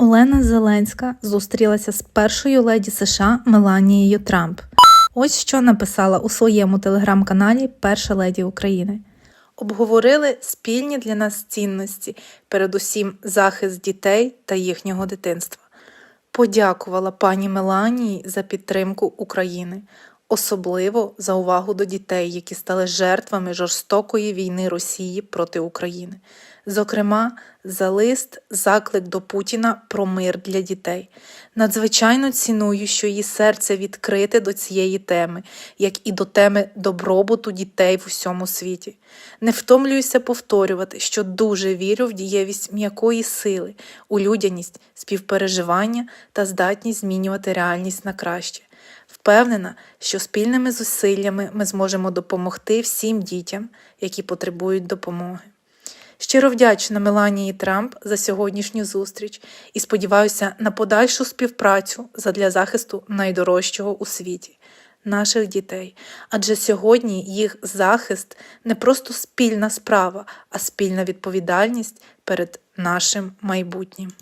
Олена Зеленська зустрілася з першою леді США Меланією Трамп. Ось що написала у своєму телеграм-каналі Перша леді України. Обговорили спільні для нас цінності, передусім захист дітей та їхнього дитинства. Подякувала пані Меланії за підтримку України, особливо за увагу до дітей, які стали жертвами жорстокої війни Росії проти України. Зокрема, за лист заклик до Путіна про мир для дітей. Надзвичайно ціную, що її серце відкрите до цієї теми, як і до теми добробуту дітей в усьому світі. Не втомлююся повторювати, що дуже вірю в дієвість м'якої сили, у людяність, співпереживання та здатність змінювати реальність на краще. Впевнена, що спільними зусиллями ми зможемо допомогти всім дітям, які потребують допомоги. Щиро вдячна Меланії Трамп за сьогоднішню зустріч і сподіваюся на подальшу співпрацю задля захисту найдорожчого у світі наших дітей. Адже сьогодні їх захист не просто спільна справа, а спільна відповідальність перед нашим майбутнім.